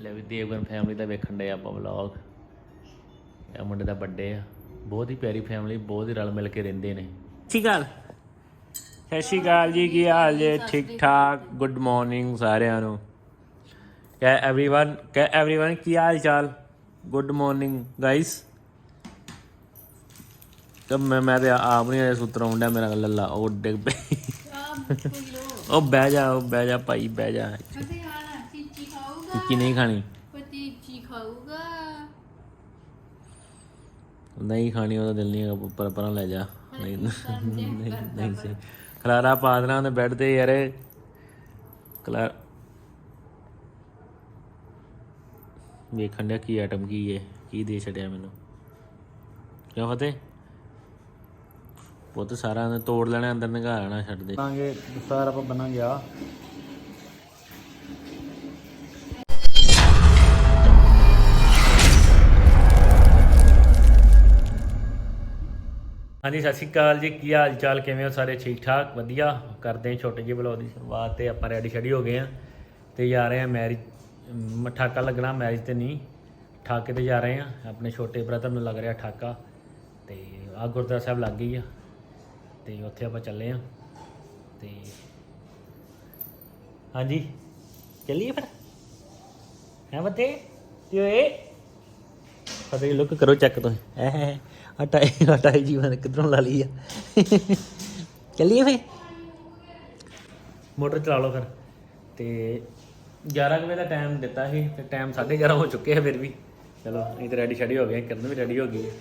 ਲੈ ਵੀ ਦੇਵਗਨ ਫੈਮਿਲੀ ਦਾ ਵੇਖਣ ਦੇ ਆਪਾਂ ਵਲੌਗ ਇਹ ਮੁੰਡੇ ਦਾ ਬਰਥਡੇ ਆ ਬਹੁਤ ਹੀ ਪਿਆਰੀ ਫੈਮਿਲੀ ਬਹੁਤ ਹੀ ਰਲ ਮਿਲ ਕੇ ਰਹਿੰਦੇ ਨੇ ਠੀਕ ਗੱਲ ਸਤਿ ਸ਼੍ਰੀ ਅਕਾਲ ਜੀ ਕੀ ਹਾਲ ਜੇ ਠੀਕ ਠਾਕ ਗੁੱਡ ਮਾਰਨਿੰਗ ਸਾਰਿਆਂ ਨੂੰ ਕਹ एवरीवन ਕਹ एवरीवन ਕੀ ਹਾਲ ਚਾਲ ਗੁੱਡ ਮਾਰਨਿੰਗ ਗਾਇਸ ਤਾਂ ਮੈਂ ਮੈਂ ਤੇ ਆਪ ਨਹੀਂ ਇਹ ਸੁਤਰ ਆਉਂਦਾ ਮੇਰਾ ਲੱਲਾ ਉਹ ਡਿੱਗ ਪਈ ਉਹ ਬਹਿ ਜਾ ਉਹ ਬਹਿ ਜਾ ਭਾਈ ਬਹਿ ਜਾ ਅਸੀਂ ਖਾਣਾ ਚੀਚੀ ਖਾਊਗਾ ਕੀ ਨਹੀਂ ਖਾਣੀ। ਪਤੀਚੀ ਖਾਊਗਾ। ਨਹੀਂ ਖਾਣੀ ਉਹਦਾ ਦਿਲ ਨਹੀਂ ਹੈਗਾ ਪਰ ਪਰਾਂ ਲੈ ਜਾ। ਨਹੀਂ ਨਹੀਂ ਨਹੀਂ ਸੀ ਖਲਾਰਾ ਪਾ ਦੇਣਾ ਉਹਨੇ ਬੈੱਡ ਤੇ ਯਾਰ। ਖਲਾਰ ਵੇਖਣ ਡਿਆ ਕੀ ਆਈਟਮ ਕੀ ਹੈ ਕੀ ਦੇ ਛੜਿਆ ਮੈਨੂੰ। ਕਿਉਂ ਫਤਿਹ? ਪੁੱਤ ਸਾਰਾ ਨੇ ਤੋੜ ਲੈਣਾ ਅੰਦਰ ਨਿਘਾ ਲੈਣਾ ਛੱਡ ਦੇ। ਬਣਾਂਗੇ ਦਸਤਾਰ ਆਪਾਂ ਬਣਾਂਗੇ ਆ। ਹਾਂਜੀ, ਸਤਿ ਸ਼੍ਰੀ ਅਕਾਲ ਜੀ। ਕੀ ਹਾਲ ਚਾਲ? ਕਿਵੇਂ ਹੋ ਸਾਰੇ? ਠੀਕ ਠਾਕ? ਵਧੀਆ। ਕਰਦੇ ਹਾਂ ਛੋਟੇ ਜਿਹੇ ਬਲੌਗ ਦੀ ਸ਼ੁਰੂਆਤ ਤੇ ਆਪਾਂ ਰੈਡੀ ਸ਼ੈਡੀ ਹੋ ਗਏ ਆ ਤੇ ਜਾ ਰਹੇ ਆ ਮੈਰਿਜ ਠਾਕਾ ਲੱਗਣਾ ਮੈਰਿਜ ਤੇ ਨਹੀਂ, ਠਾਕੇ ਤੇ ਜਾ ਰਹੇ ਆ ਆਪਣੇ ਛੋਟੇ ਬ੍ਰਦਰ ਨੂੰ ਲੱਗ ਰਿਹਾ ਠਾਕਾ ਤੇ ਆ ਗੁਰਦੁਆਰਾ ਸਾਹਿਬ ਲੱਗ ਗਈ ਆ ਤੇ ਉੱਥੇ ਆਪਾਂ ਚੱਲੇ ਆ ਤੇ ਹਾਂਜੀ, ਚੱਲੀਏ ਫਿਰ। ਹੈ ਬੱਤੇ? ਕੀ ਓਏ, ਫਤਿਹ ਲੁੱਕ ਕਰੋ ਚੈੱਕ ਤੁਸੀਂ। ਐ ਹਟਾਈ ਹਟਾਈ ਜੀਵਨ ਕਿਧਰੋਂ ਲਾ ਲਈ ਆ। ਚੱਲੀਏ ਫੇ ਮੋਟਰ ਚਲਾ ਲਓ ਫਿਰ। ਤੇ 11 ਕੁ ਵਜੇ ਦਾ ਟਾਈਮ ਦਿੱਤਾ ਸੀ, ਤੇ ਟਾਈਮ 11:30 ਹੋ ਚੁੱਕੇ ਆ ਫਿਰ ਵੀ। ਚਲੋ, ਅਸੀਂ ਤਾਂ ਰੈਡੀ ਸ਼ੈਡੀ ਹੋ ਗਏ, ਕਿਰਨ ਵੀ ਰੈਡੀ ਹੋ ਗਈ ਹੈ।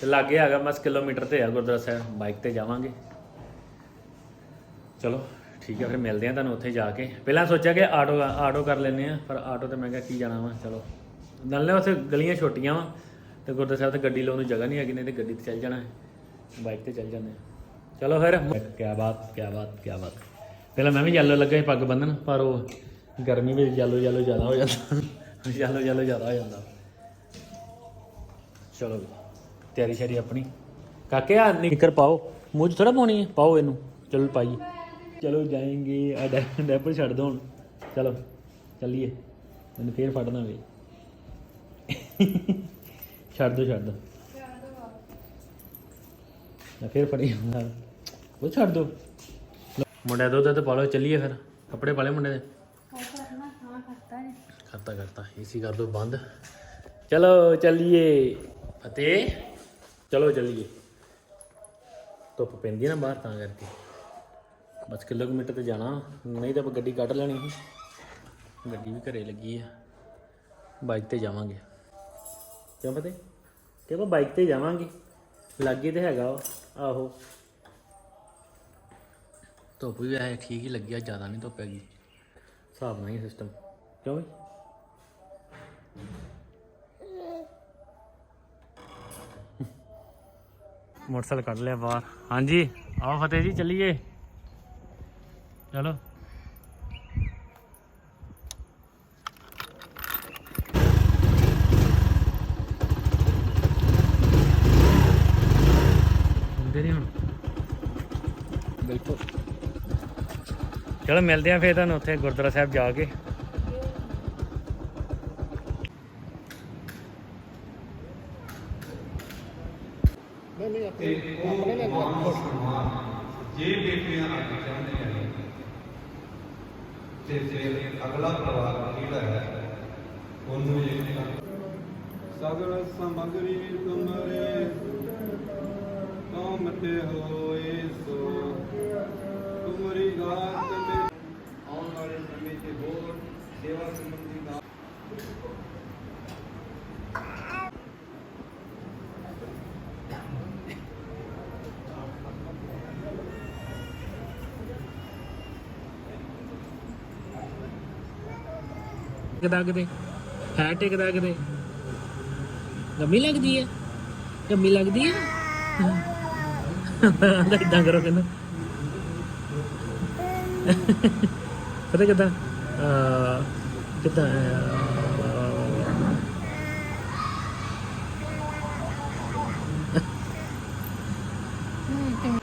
ਤੇ ਲਾਗੇ ਹੈਗਾ ਬਸ ਕਿਲੋਮੀਟਰ ਤੇ ਆ ਗੁਰਦੁਆਰਾ ਸਾਹਿਬ ਬਾਈਕ ਤੇ ਜਾਵਾਂਗੇ। ਚਲੋ, ਠੀਕ ਹੈ ਫਿਰ ਮਿਲਦੇ ਆ ਤੁਹਾਨੂੰ ਉੱਥੇ ਜਾ ਕੇ। ਪਹਿਲਾਂ ਸੋਚਿਆ ਕਿ ਆਟੋ ਆਟੋ ਕਰ ਲੈਨੇ ਆ, ਪਰ ਆਟੋ ਤੇ ਮੈਂ ਕਿਹਾ ਕੀ ਜਾਣਾ ਵਾ, ਚਲੋ। ਨਾਲੇ ਉੱਥੇ ਗਲੀਆਂ ਛੋਟੀਆਂ ਵਾ ਤੇ ਗੁਰਦੁਆਰਾ ਸਾਹਿਬ ਤੇ ਗੱਡੀ ਲਾਉਣ ਨੂੰ ਜਗ੍ਹਾ ਨਹੀਂ ਹੈਗੀ ਨਹੀਂ ਤੇ ਗੱਡੀ ਤੇ ਚੱਲ ਜਾਣਾ ਹੈ। ਬਾਈਕ ਤੇ ਚੱਲ ਜਾਂਦੇ ਆ ਚਲੋ ਫਿਰ। ਕੀ ਬਾਤ ਕੀ ਬਾਤ ਕੀ ਬਾਤ। ਪਹਿਲਾਂ ਮੈਂ ਵੀ ਯੈਲੋ ਲੱਗਾ ਸੀ ਪੱਗ ਬੰਨਣ ਪਰ ਉਹ ਗਰਮੀ ਵਿੱਚ ਯੈਲੋ ਯੈਲੋ ਜ਼ਿਆਦਾ ਹੋ ਜਾਂਦਾ। ਯੈਲੋ ਯੈਲੋ ਜ਼ਿਆਦਾ ਹੋ ਜਾਂਦਾ। ਚਲੋ ਤਿਆਰੀ ਸ਼ਰੀ ਆਪਣੀ। ਕਾਕੇ ਆ ਨਿੱਕਰ ਪਾਓ। ਮੂੰਹ 'ਚ ਥੋੜਾ ਪਾਉਣੀ ਹੈ ਪਾਓ ਇਹਨੂੰ। ਚਲੋ ਪਾਈਏ ਚਲੋ ਜਾਏਂਗੇ ਆ ਡੈਪਰ ਛੱਡ ਦੋ ਹੁਣ। ਚਲੋ ਚੱਲੀਏ। ਮੈਨੂੰ ਫੇਰ ਫੜਨਾ ਵੇ। ਛੱਡ ਦੋ ਛੱਡ ਦੋ। ਮੈਂ ਫੇਰ ਫੜੀ ਹੁੰਦਾ ਉਹ ਛੱਡ ਦੋ। ਮੁੰਡੇ ਦੁੱਧ ਤੇ ਪਾ ਲਓ ਚੱਲੀਏ ਫਿਰ। ਕੱਪੜੇ ਪਾ ਲਏ ਮੁੰਡੇ ਦੇ। ਕਰਤਾ ਕਰਤਾ। ਕਰਤਾ ਏਸੀ ਕਰ ਦੋ, ਬੰਦ। ਚਲੋ, ਚੱਲੀਏ। ਫਤਿਹ। ਚਲੋ, ਚੱਲੀਏ। ਧੁੱਪ ਪੈਂਦੀ ਨਾ ਬਾਹਰ, ਤਾਂ ਕਰਕੇ। ਬਸ ਕਿਲੋਮੀਟਰ ਤੇ ਜਾਣਾ। ਨਹੀਂ ਤਾਂ ਆਪਾਂ ਗੱਡੀ ਕੱਢ ਲੈਣੀ ਸੀ। ਗੱਡੀ ਵੀ ਘਰੇ ਲੱਗੀ ਆ। ਬਾਈਕ ਤੇ ਜਾਵਾਂਗੇ। ਕਿਉਂ ਫਤਿਹ? ਕਿ ਆਪਾਂ ਬਾਈਕ ਤੇ ਜਾਵਾਂਗੇ। ਲੱਗੇ ਤੇ ਹੈਗਾ ਵਾ, ਆਹੋ। ਧੁੱਪ ਵੀ ਹੈ ਠੀਕ ਹੀ ਲੱਗਿਆ ਜ਼ਿਆਦਾ ਨਹੀਂ ਧੁੱਪ ਹੈਗੀ। ਹਿਸਾਬ ਨਹੀਂ ਸਿਸਟਮ ਕਿਉਂ ਵੀ ਮੋਟਰਸਾਈਕਲ ਕੱਢ ਲਿਆ ਬਾਹਰ। ਹਾਂਜੀ ਆਓ ਫਤਿਹ ਜੀ ਚੱਲੀਏ। ਚਲੋ ਹੁੰਦੇ ਨਹੀਂ ਹੁਣ ਬਿਲਕੁਲ ਚਲੋ ਮਿਲਦੇ ਆ ਫੇਰ ਤੁਹਾਨੂੰ ਉੱਥੇ ਗੁਰਦੁਆਰਾ ਸਾਹਿਬ ਜਾ ਕੇ। ਜੇ ਬੇਟੀਆਂ ਅੱਗੇ ਚਾਹੁੰਦੀਆਂ ਨੇ ਤੇ ਫਿਰ ਅਗਲਾ ਪਰਿਵਾਰ ਜਿਹੜਾ ਹੈ ਉਹਨੂੰ ਇਹ ਸਗਲ ਸਮਗਰੀ ਤੁਮਰੇ ਤੁਮ ਤੇ ਹੋਏ ਸੋ ਤੁਮਰੀ ਗਾਤ ਮੇ ਆਉਣ ਵਾਲੇ ਸਮੇਂ ਤੇ ਹੋਰ ਸੇਵਾ ਸੰਬੰਧੀ ਦਾ ਟਿਕਦਾ ਕਿਤੇ? ਹੈ ਟਿਕਦਾ ਕਿਤੇ? ਗੰਮੀ ਲੱਗਦੀ ਹੈ? ਗੰਮੀ ਲੱਗਦੀ ਹੈ? ਆਂਦਾ ਇਦਾਂ ਕਰੋ ਕਹਿੰਦਾ। ਪਤਾ ਕਿਦਾਂ ਆ ਕਿਦਾਂ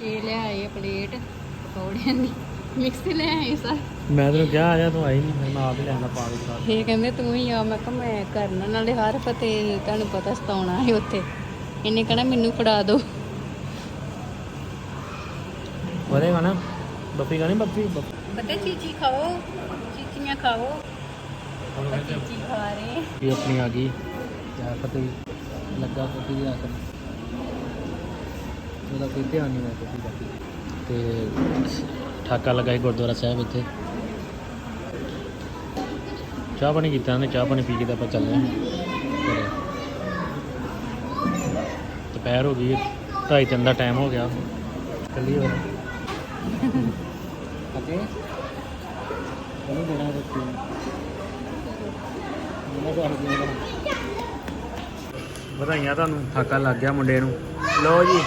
ਇਹ ਲਿਆਏ ਪਲੇਟ ਪਕੌੜਿਆਂ ਦੀ ਮਿਕਸੀ ਲੈ ਆਈ ਸਰ ਮੈਂ ਤੈਨੂੰ ਕਿਹਾ ਆ ਜਾ ਤੂੰ ਆਈ ਨਹੀਂ ਮੈਂ ਆਪ ਹੀ ਲੈਣਾ ਪਾ ਕੇ ਖਾ ਇਹ ਕਹਿੰਦੇ ਤੂੰ ਹੀ ਆ ਮੈਂ ਕਿਹਾ ਮੈਂ ਕਰਨਾ ਨਾਲੇ ਹਰ ਫਤੇ ਤੁਹਾਨੂੰ ਪਤਾ ਸਤਾਉਣਾ ਹੈ ਉੱਥੇ। ਇਹਨੇ ਕਹਣਾ ਮੈਨੂੰ ਫੜਾ ਦਿਓ। ਉਹਦੇ ਨਾ ਬੱਫੀ ਖਾਣੀ ਬੱਫੀ। ਪਤਾ ਚੀਚੀ ਖਾਓ? ਚੀਚੀਆਂ ਖਾਓ? ਆਪਾਂ ਚੀਚੀ ਖਾ ਰਹੇ ਇਹ ਆਪਣੀ ਆ ਗਈ। ਯਾਰ ਪਤਾ ਲੱਗਾ ਕੋਟੀ ਦੀ ਆਖਰ ਉਹਦਾ ਕੋਈ ਧਿਆਨ ਨਹੀਂ ਹੋਇਆ ਕੋਟੀ ਬਾਕੀ ਤੇ ਠਾਕਾ ਲਗਾਈ ਗੁਰਦੁਆਰਾ ਸਾਹਿਬ ਇੱਥੇ। ਚਾਹ ਪਾਣੀ ਕੀਤਾ ਉਹਨੇ ਚਾਹ ਪਾਣੀ ਪੀ ਕੇ ਤਾਂ ਆਪਾਂ ਚੱਲੇ। ਦੁਪਹਿਰ ਹੋ ਗਈ ਢਾਈ ਤਿੰਨ ਦਾ ਟਾਈਮ ਹੋ ਗਿਆ। ਚੱਲੀਏ ਫਿਰ ਅਤੇ ਉਹਨੂੰ ਦੇਣਾ ਹਰ ਦਿਨ ਵਧਾਈਆਂ ਤੁਹਾਨੂੰ। ਠਾਕਾ ਲੱਗ ਗਿਆ ਮੁੰਡੇ ਨੂੰ। ਲਓ ਜੀ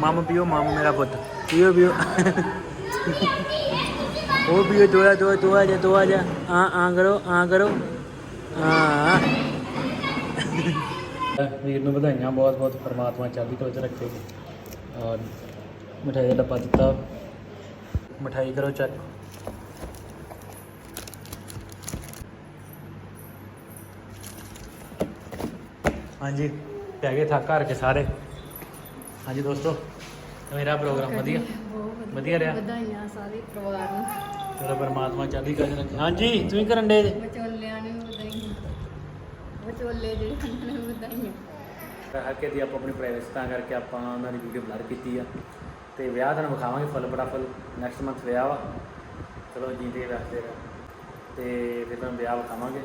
ਮਮ ਪੀਓ ਮਮ ਮੇਰਾ ਪੁੱਤ। ਪੀਓ ਪੀਓ। ਉਹ ਪੀਓ ਦੋਆ ਦੋਆ ਦੋਆ ਜਾ ਦੋਆ ਜਾ ਆ ਆ ਕਰੋ ਆ ਕਰੋ। ਆ ਵੀਰ ਨੂੰ ਵਧਾਈਆਂ। ਬਹੁਤ ਬਹੁਤ ਪਰਮਾਤਮਾ ਚੜ੍ਹਦੀ ਕਲਾ ਚ ਰੱਖੇ। ਔਰ ਮਠਾਈ ਦਾ ਡੱਬਾ ਦਿੱਤਾ। ਮਠਾਈ ਕਰੋ ਚੈੱਕ ਹਾਂਜੀ ਪੈ ਗਏ ਥੱਕ ਹਾਰ ਕੇ ਸਾਰੇ। ਹਾਂਜੀ ਦੋਸਤੋ ਮੇਰਾ ਪ੍ਰੋਗਰਾਮ ਵਧੀਆ। ਵਧੀਆ ਰਿਹਾ। ਵਧਾਈਆਂ ਸਾਰੇ ਪਰਿਵਾਰ ਨੂੰ। ਚਲੋ ਪਰਮਾਤਮਾ ਚੜ੍ਹਦੀ ਕਲਾ ਰੱਖੇ। ਹਾਂਜੀ ਤੁਸੀਂ ਕਰਨ ਦੇ ਵਿਚੋਲਿਆਂ ਨੂੰ ਵਧਾਈਆਂ। ਵਿਚੋਲੇ ਜਿਹੜੇ ਉਹਨਾਂ ਨੂੰ ਵਧਾਈਆਂ। ਹੱਕੇ ਦੀ ਆਪਾਂ ਆਪਣੀ ਪ੍ਰਾਈਵੇਸੀ ਤਾਂ ਕਰਕੇ ਆਪਾਂ ਉਹਨਾਂ ਦੀ ਵੀਡੀਓ ਬਲਰ ਕੀਤੀ ਆ। ਤੇ ਵਿਆਹ ਤੁਹਾਨੂੰ ਵਿਖਾਵਾਂਗੇ ਫੁੱਲ ਬੜਾ ਫੁੱਲ ਨੈਕਸਟ ਮੰਥ ਵਿਆਹ ਵਾ। ਚਲੋ ਜੀਂਦੇ ਵਸਦੇ ਰਹੋ। ਤੇ ਫਿਰ ਤੁਹਾਨੂੰ ਵਿਆਹ ਵਿਖਾਵਾਂਗੇ।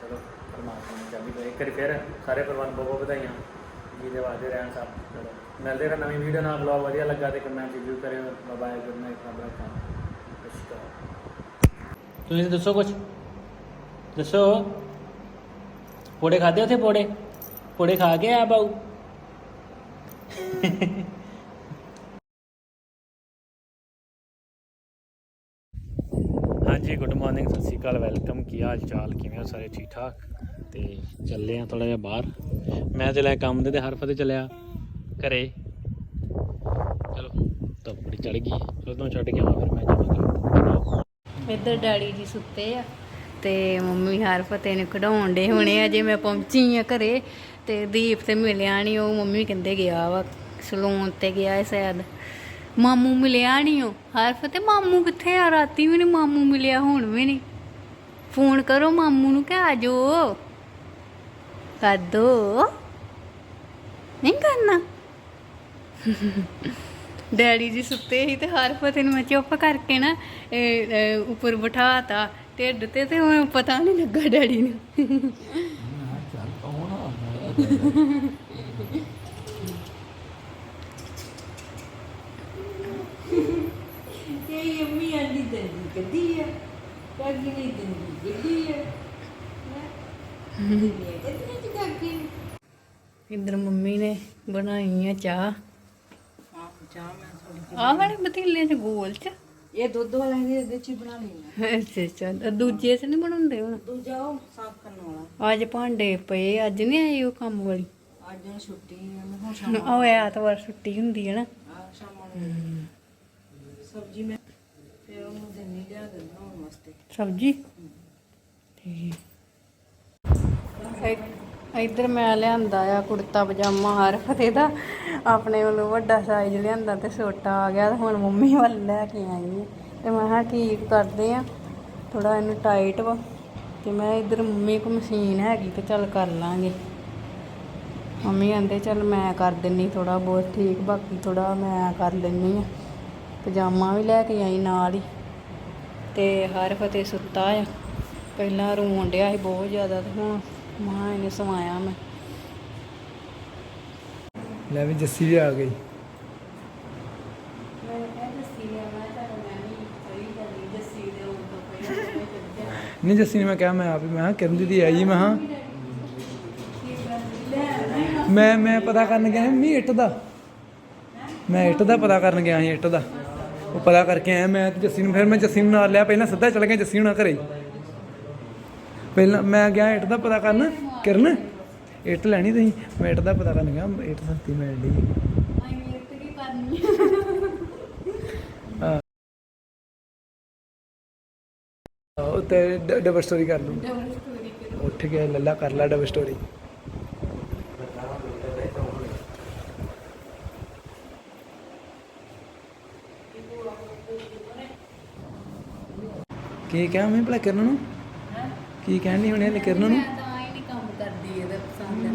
ਚਲੋ, ਪਰਮਾਤਮਾ ਨੇ ਚਾਹੀ ਇੱਕ ਵਾਰੀ ਫਿਰ ਸਾਰੇ ਪਰਿਵਾਰ ਨੂੰ ਬਹੁਤ ਬਹੁਤ ਵਧਾਈਆਂ। ਜੀਦੇ ਵਾਸਤੇ ਰਹਿਣ ਸਭ ਚਲੋ, ਮਿਲਦੇ ਫਿਰ ਨਵੀਂ ਵੀਡੀਓ ਨਾਲ। ਬਲੌਗ ਵਧੀਆ ਲੱਗਾ ਤੇ ਕਮੈਂਟ ਰਿਵਿਊ ਕਰਿਓ। ਬਾਏ ਗੁੱਡ ਨਾਈਟ ਰੱਬ ਰੱਖਾ ਤੁਸੀਂ ਦੱਸੋ ਕੁਝ ਦੱਸੋ। ਪੋੜੇ ਖਾਦੇ ਉਥੇ ਪੋੜੇ ਪੋੜੇ ਖਾ ਕੇ ਆ ਬਾਊ? ਹਾਂਜੀ ਗੁੱਡ ਮਾਰਨਿੰਗ ਸਤਿ ਸ਼੍ਰੀ ਅਕਾਲ ਵੈਲਕਮ ਕੀ ਹਾਲ ਚਾਲ, ਕਿਵੇਂ ਹੋ ਸਾਰੇ, ਠੀਕ ਠਾਕ? ਤੇ ਚੱਲੇ ਆ ਥੋੜਾ ਜਿਹਾ ਬਾਹਰ। ਮੈਂ ਚੱਲਿਆ ਕੰਮ ਦੇ ਤੇ ਹਰ ਫਤੇ ਚੱਲਿਆ ਘਰੇ। ਚਲੋ, ਧੁੱਪ ਬੜੀ ਚੜ ਗਈ। ਚਲੋ ਛੱਡ ਕੇ ਆਵਾਂ ਫਿਰ ਮੈਂ ਜਾਵਾਂਗਾ ਇੱਧਰ ਡੈਡੀ ਜੀ ਸੁੱਤੇ ਆ, ਤੇ ਮੰਮੀ ਹਰ ਫਤੇ ਨੂੰ ਕਢਾਉਣ ਦੇ ਹੁਣੇ ਅਜੇ ਮੈਂ ਪਹੁੰਚੀ ਆ ਘਰੇ, ਤੇ ਦੀਪ ਤੇ ਮਿਲਿਆ ਨਹੀਂ ਉਹ ਮੰਮੀ ਕਹਿੰਦੇ ਗਿਆ ਵਾ, ਸਲੂਨ ਤੇ ਗਿਆ ਹੈ ਸ਼ਾਇਦ। ਮਾਮੂ ਮਿਲਿਆ ਨਹੀਂ ਉਹ। ਹਰ ਫਤੇ ਮਾਮੂ ਕਿੱਥੇ ਆ? ਰਾਤੀ ਵੀ ਨਹੀਂ ਮਾਮੂ ਮਿਲਿਆ ਹੁਣ ਵੀ ਨਹੀਂ ਫੋਨ ਕਰੋ ਮਾਮੂ ਨੂੰ ਕਿ ਆ ਜਾਓ ਕਰ ਦੋ। ਨਹੀਂ ਕਰਨਾ। ਡੈਡੀ ਜੀ ਸੁੱਤੇ ਸੀ ਤੇ ਹਰ ਫਤਿਹ ਨੂੰ ਮੈਂ ਚੁੱਪ ਕਰਕੇ ਨਾ ਇਹ, ਇਹ, ਉੱਪਰ ਬਿਠਾਤਾ। ਢਿੱਡ ਤੇ ਤੇ ਹੁਣ ਪਤਾ ਨਹੀਂ ਲੱਗਾ ਡੈਡੀ ਨੂੰ। ਦੰਦੀ ਕੱਢੀ ਆ ਕਾਗੀ ਨਹੀਂ ਦੰਦੀ ਕੱਢੀ ਆ ਇਧਰ ਮੰਮੀ ਨੇ ਬਣਾਈ ਆ ਚਾਹ। ਆਹ ਵਾਲੇ ਪਤੀਲੇ ਚ ਗੋਲ ਚ। ਇਹ ਦੁੱਧ ਵਾਲਾ ਇਹਦੇ ਚ ਹੀ ਬਣਾ ਲੈਣਾ ਅੱਛਾ ਅੱਛਾ। ਦੂਜੇ ਚ ਨਹੀਂ ਬਣਾਉਂਦੇ ਹੁਣ? ਦੂਜਾ ਉਹ ਸਾਫ਼ ਕਰਨ ਵਾਲਾ। ਅੱਜ ਭਾਂਡੇ ਪਏ ਅੱਜ ਨਹੀਂ ਆਈ ਉਹ ਕੰਮ ਵਾਲੀ? ਅੱਜ ਨੂੰ ਛੁੱਟੀ ਹੈ ਮੈਂ ਹੁਣ ਸ਼ਾਮ ਉਹ ਐਤਵਾਰ ਛੁੱਟੀ ਹੁੰਦੀ ਹੈ ਨਾ। ਆ ਸ਼ਾਮਾਂ ਨੂੰ। ਸਬਜ਼ੀ ਮੈਂ ਉਹਨੂੰ ਦਿੰਨੀ ਲਿਆ ਕੇ ਬਣਾਉਣ ਵਾਸਤੇ ਸਬਜੀ? ਠੀਕ। ਇੱਧਰ ਮੈਂ ਲਿਆਂਦਾ ਆ ਕੁੜਤਾ ਪਜਾਮਾ, ਹਰ ਫਤੇ ਦਾ। ਆਪਣੇ ਵੱਲੋਂ ਵੱਡਾ ਸਾਈਜ਼ ਲਿਆਂਦਾ ਤੇ ਛੋਟਾ ਆ ਗਿਆ ਤੇ ਹੁਣ ਮੰਮੀ ਵੱਲ ਲੈ ਕੇ ਆਈ ਹਾਂ ਤੇ ਮੈਂ ਕਿਹਾ ਠੀਕ ਕਰਦੇ ਆ? ਥੋੜਾ ਇਹਨੂੰ ਟਾਈਟ ਵਾ। ਤੇ ਮੈਂ ਇੱਧਰ ਮੰਮੀ ਕੋ ਮਸ਼ੀਨ ਹੈਗੀ ਤੇ ਚੱਲ ਕਰ ਲਾਂਗੇ। ਮੰਮੀ ਕਹਿੰਦੇ, ਚੱਲ ਮੈਂ ਕਰ ਦਿੰਨੀ ਥੋੜਾ ਬਹੁਤ, ਠੀਕ, ਬਾਕੀ ਥੋੜਾ ਮੈਂ ਕਰ ਲੈਣੀ ਆ। ਪਜਾਮਾ ਵੀ ਲੈ ਕੇ ਆਈ ਨਾਲ ਹੀ। ਤੇ ਹਰ ਫਤੇ ਸੁੱਤਾ ਆ। ਪਹਿਲਾਂ ਰੋਣ ਡਿਆ ਸੀ ਬਹੁਤ ਜ਼ਿਆਦਾ ਤੇ ਹੁਣ ਮਾਂ ਇਹਨੇ ਸਵਾਇਆ ਮੈਂ। ਲੈ ਵੀ ਜੱਸੀ ਵੀ ਆ ਗਈ। ਮੈਂ ਕਿਹਾ ਜੱਸੀ ਨੇ ਮੈਂ ਤਾਂ ਮੈਂ ਵੀ ਕੋਈ ਗੱਲ ਨਹੀਂ ਜੱਸੀ ਦੇ ਉਹ ਤੋਂ ਪਹਿਲਾਂ ਨਹੀਂ ਜੱਸੀ ਨੇ ਮੈਂ ਕਿਹਾ ਮੈਂ ਆਪ ਹੀ ਮੈਂ ਕਿਹਾ ਕਿਰਨ ਦੀਦੀ ਆਈ ਮੈਂ ਹਾਂ ਮੈਂ ਮੈਂ ਪਤਾ ਕਰਨ ਗਿਆ ਮੀ ਇੱਟ ਦਾ। ਮੈਂ ਇੱਟ ਦਾ ਪਤਾ ਕਰਨ ਗਿਆ ਸੀ ਇੱਟ ਦਾ। ਉਹ ਪਤਾ ਕਰਕੇ ਆਇਆ ਮੈਂ ਤੇ ਜੱਸੀ ਨੂੰ ਫਿਰ ਮੈਂ ਜੱਸੀ ਨੂੰ ਨਾਲ ਲਿਆ ਪਹਿਲਾਂ ਸਿੱਧਾ ਚਲ ਗਿਆ ਜੱਸੀ ਹੁਣਾਂ ਘਰੇ। ਪਹਿਲਾਂ ਮੈਂ ਗਿਆ ਇੱਟ ਦਾ ਪਤਾ ਕਰਨ ਕਿਰਨ ਇੱਟ ਲੈਣੀ ਤੁਸੀਂ? ਮੈਂ ਇੱਟ ਦਾ ਪਤਾ ਕਰਨ ਗਿਆ ਇੱਟ ਸਸਤੀ ਮਿਲ ਰਹੀ ਆਈ ਮੇਰੇ ਤੇ ਡਬਲ ਸਟੋਰੀ ਕਰ ਲੂੰ ਡਬਲ ਸਟੋਰੀ ਉੱਠ ਕੇ ਲੱਲਾ ਕਰ ਲੈ ਡਬਲ ਸਟੋਰੀ ਕੀ ਕਿਹਾ ਮੈਂ ਭਲਾ ਕਿਰਨ ਨੂੰ? ਕੀ ਕਹਿਣੀ ਹੋਣੀ ਇਹਨੇ ਕਿਰਨ ਨੂੰ? ਮੈਂ ਤਾਂ ਹੀ ਕੰਮ ਕਰਦੀ ਇਹਦਾ ਪਸੰਦ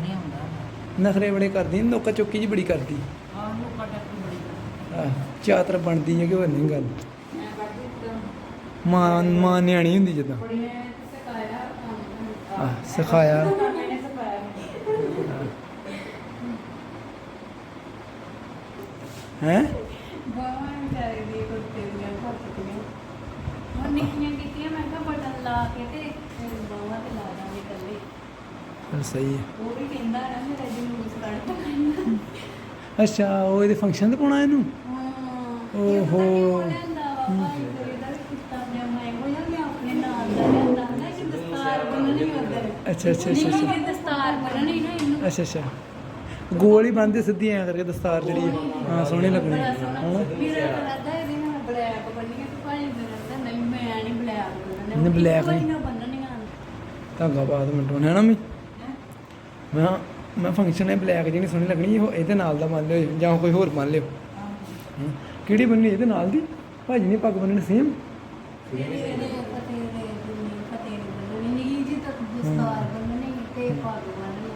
ਨਹੀਂ ਆਉਂਦਾ। ਨਖਰੇ ਬੜੇ ਕਰਦੀ ਨੋਕਾ ਚੁੱਕੀ ਜੀ ਬੜੀ ਕਰਦੀ। ਆਹ ਨੋਕਾ ਬਣਦੀ ਹੈ ਕਿ ਹੋਰ ਨਹੀਂ ਗੱਲ। ਮਾਂ ਮਾਂ ਨਿਆਣੀ ਹੁੰਦੀ ਜਦਾਂ। ਸਿਖਾਇਆ ਸਿਖਾਇਆ। ਹੈ? ਨਿੱਕੀਆਂ ਕੀਤੀਆਂ ਮੈਂ ਕਿਹਾ ਬਟਨ ਲਾ ਕੇ ਤੇ ਬਾਹਾਂ ਤੇ ਲਾ ਦਾਂਗੇ ਕੱਲੇ ਸਹੀ ਹੈ। ਉਹ ਵੀ ਕਹਿੰਦਾ ਨਾ ਮੇਰਾ ਜਲੂਸ ਕੱਢ ਅੱਛਾ ਉਹ ਇਹਦੇ ਫੰਕਸ਼ਨ ਤੇ ਪਾਉਣਾ ਇਹਨੂੰ? ਹਾਂ ਓਹੋ। ਲੈਂਦਾ ਵਾ ਭਾਈ ਕੋਈ ਦਾ ਕੁੱਤਾ ਪਜਾਮਾ ਇਹੋ ਜਿਹਾ ਮੈਂ ਆਪਣੇ ਨਾਲ ਦਾ ਲੈਂਦਾ ਨਾ ਕਿ ਦਸਤਾਰ ਬੰਨਣੀ ਉਧਰ। ਅੱਛਾ ਅੱਛਾ ਅੱਛਾ ਅੱਛਾ। ਨਹੀਂ ਦਸਤਾਰ ਬੰਨਣੀ ਨਾ ਇਹਨੂੰ। ਅੱਛਾ ਅੱਛਾ। ਗੋਲ ਹੀ ਬੰਨਦੇ ਸਿੱਧੀ ਐਂ ਕਰਕੇ ਦਸਤਾਰ ਜਿਹੜੀ ਹੈ ਹਾਂ ਸੋਹਣੀ ਲੱਗਣੀ। ਹਾਂ। ਮੇਰਾ ਤਾਂ ਲੱਗਦਾ ਇਹਦੇ ਨਾਲ ਬਲੈਕ ਬੰਨੀਆਂ ਤੇ ਭਾਈ ਮੇਰਾ ਤਾਂ ਨਹੀਂ ਮੈਂ ਨਹੀਂ ਬਲੈਕ ਬੰਨਣਾ ਨਹੀਂ, ਨਹੀਂ। ਨਹੀਂ ਧਾਗਾ ਬਾਦ ਮਿੰਟੋਂ ਹੈ ਨਾ ਮੈਂ? ਮੈਂ ਮੈਂ ਫੰਕਸ਼ਨ ਹੈ ਬਲੈਕ ਜਿਹੜੀ ਸੋਹਣੀ ਲੱਗਣੀ ਇਹ ਇਹਦੇ ਨਾਲ ਦਾ ਮੰਨ ਲਿਓ ਜਾਂ ਕੋਈ ਹੋਰ ਮੰਨ ਲਿਓ। ਕਿਹੜੀ ਬੰਨੀ ਇਹਦੇ ਨਾਲ ਦੀ? ਭਾਜੀ ਨੇ ਪੱਗ ਬੰਨਣੀ ਸੇਮ ਇਹਦੇ ਇਹਦੇ ਫਤਿਹ ਦੇ ਦੁਨੀ ਫਤਿਹ ਦੇ ਬੰਨਣੀ ਨਿੱਕੀ ਜੀ ਤਾਂ ਦਸਤਾਰ ਬੰਨਣੀ ਤੇ ਪੱਗ ਬੰਨਣੀ।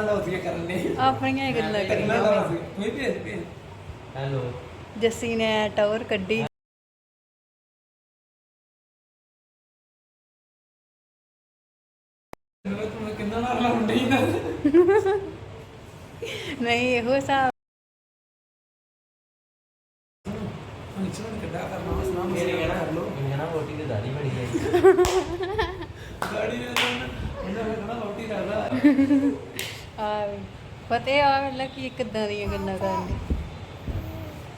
ਟੈਕਨੋਲੋਜੀ ਕਰਨ ਲਈ। ਆਪਣੀਆਂ ਹੀ ਗੱਲਾਂ ਕਰੀਆਂ ਕੋਈ ਭੇਜ ਭੇਜ ਹੈਲੋ। ਜੱਸੀ ਨੇ ਟਾਵਰ ਕੱਢੀ। ਤੂੰ ਕਿੰਨਾ ਨਾਲ ਲਾਉਂਦੇ ਹੀ ਨਾ ਨਹੀਂ ਇਹੋ ਹਿਸਾਬ। ਫੰਕਸ਼ਨ ਕਿੱਦਾਂ ਕਰਨਾ ਸੁਣਾ ਮੇਰੇ ਕਰ ਲੋ ਇਹਨਾਂ ਰੋਟੀ ਤੇ ਦਾੜੀ ਬੜੀ ਹੈ। ਗਾੜੀ ਨੇ ਉਹਨਾਂ ਨੇ ਕਹਣਾ ਰੋਟੀ ਕਰਦਾ। ਆ ਪਤੇ ਆ ਵੇਲਾ ਕੀ ਕਿੱਦਾਂ ਦੀਆਂ ਗੱਲਾਂ ਕਰਦੇ।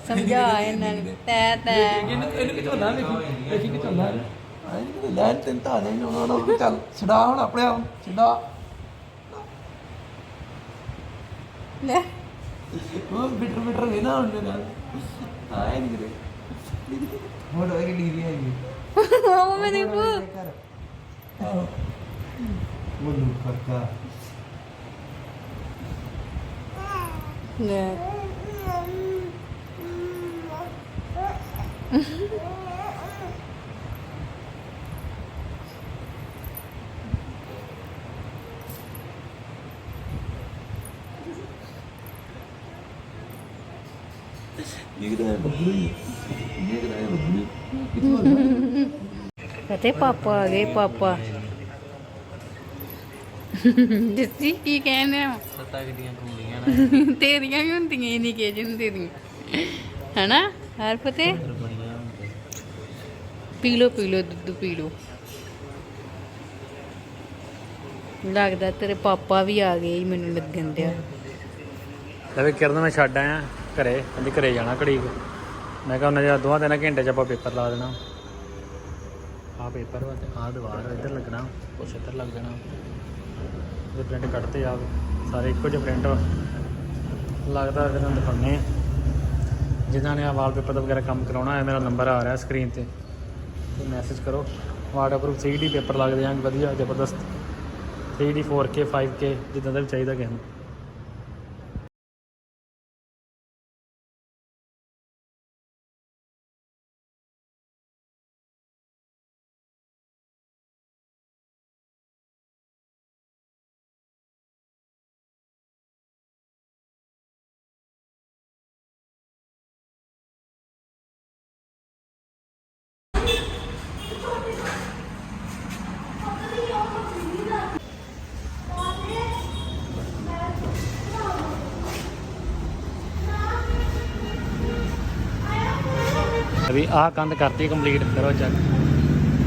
ਸਮਝਾ ਇਹਨਾਂ ਨੂੰ ਤੈ ਤੈ। ਇਹਨੂੰ ਇਹਨੂੰ ਕਿਥੋਂ ਨਾ ਵੇਖੀ ਵੇਖੀ ਕਿਥੋਂ ਨਾ ਆਈ ਨਹੀਂ ਲੈਣ ਤਿੰਨ ਤਾਂ ਨਹੀਂ ਉਹਨਾਂ ਨੂੰ ਚੱਲ ਛਡਾ ਹੁਣ ਆਪਣੇ ਆਪ ਛਡਾ। ਲੈ। ਉਹ ਬਿਟਰ ਬਿਟਰ ਵੇ ਨਾ ਹੁੰਦੇ ਨਾਲ। ਆਏ ਨਹੀਂ ਕਿਤੇ। ਹੁਣ ਉਹ ਕਿ ਡੀਰੀ ਹੈਗੀ ਉਹ ਮੈਂ ਦੇਖੂ। ਉਹ ਨੂੰ ਕੱਕਾ ਲੈ ਇਹ ਕਿਤੇ ਬੱਬੂ ਹੀ ਇਹ ਕਿਤੇ ਬੱਬੂ ਕਿਥੋਂ ਪਤੇ ਪਾਪਾ ਆ ਆ ਤੇਰੀਆਂ ਵੀ ਹੁੰਦੀਆਂ ਹੀ ਨਹੀਂ ਕੇ ਜਿੰਨ ਤੇਰੀਆਂ ਹੈਨਾ ਹਰ ਫਤੇ ਬੜੀਆਂ ਪੀ ਲੋ ਪੀ ਲੋ ਦੁੱਧ ਪੀ ਲੋ ਲੱਗਦਾ ਤੇਰੇ ਪਾਪਾ ਵੀ ਆ ਗਏ ਮੈਨੂੰ ਲੱਗਣ ਦਿਆ। ਲੈ ਵੀ ਕਿਰਨ ਮੈਂ ਛੱਡ ਆਇਆ ਘਰੇ ਕਹਿੰਦੀ ਘਰੇ ਜਾਣਾ ਘੜੀ ਕੁ। ਮੈਂ ਕਿਹਾ ਉਹਨਾਂ ਜਿਹਾ ਦੋਵਾਂ ਤਿੰਨ ਘੰਟੇ ਚ ਆਪਾਂ ਪੇਪਰ ਲਾ ਦੇਣਾ। ਆਹ ਪੇਪਰ ਵਾ ਤੇ ਆਹ ਦੀਵਾਰ ਇੱਧਰ ਲੱਗਣਾ ਕੁਛ ਇੱਧਰ ਲੱਗ ਜਾਣਾ। ਇਹ ਪ੍ਰਿੰਟ ਕੱਢਤੇ ਆ ਸਾਰੇ ਇੱਕੋ ਜਿਹੇ ਪ੍ਰਿੰਟ ਲੱਗਦਾ ਫਿਰ ਤੁਹਾਨੂੰ ਦਿਖਾਉਂਦੇ ਆ ਜਿਨ੍ਹਾਂ ਨੇ ਆ ਵਾਲਪੇਪਰ ਦਾ ਵਗੈਰਾ ਕੰਮ ਕਰਾਉਣਾ ਹੈ ਮੇਰਾ ਨੰਬਰ ਆ ਰਿਹਾ ਸਕਰੀਨ ਤੇ। ਤੇ ਮੈਸੇਜ ਕਰੋ। ਵਾਟਰਪ੍ਰੂਫ 3D ਪੇਪਰ ਲੱਗਦੇ ਜਾਣਗੇ ਵਧੀਆ, ਜ਼ਬਰਦਸਤ। 3D 4K 5K ਜਿੱਦਾਂ ਦਾ ਵੀ ਚਾਹੀਦਾ ਕਿਸੇ ਨੂੰ। ਅਭੀ ਆਹ ਕੰਧ ਕਰਤੀ ਕੰਪਲੀਟ ਕਰੋ ਚੈੱਕ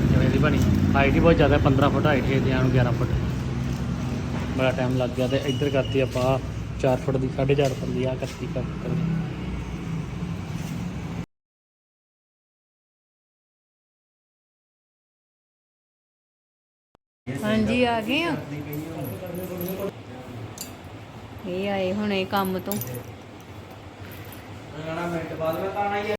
ਕਿਵੇਂ ਦੀ ਬਣੀ। ਹਾਈਟ ਹੀ ਬਹੁਤ ਜ਼ਿਆਦਾ 15 ਫੁੱਟ ਹਾਈਟ ਹੈ ਤੇ ਨੂੰ 11 ਫੁੱਟ। ਬੜਾ ਟਾਈਮ ਲੱਗ ਗਿਆ ਤੇ ਇੱਧਰ ਕਰਤੀ ਆਪਾਂ 4 ਫੁੱਟ ਦੀ 4.5 ਫੁੱਟ ਦੀ ਆਹ ਕਰਤੀ ਕਰ ਹਾਂਜੀ ਆ ਗਏ ਆ? ਇਹ ਆਏ ਹੁਣੇ ਕੰਮ ਤੋਂ। ਮਿੰਟ ਬਾਅਦ ਮੈਂ ਤਾਂ ਆਣਾ ਹੀ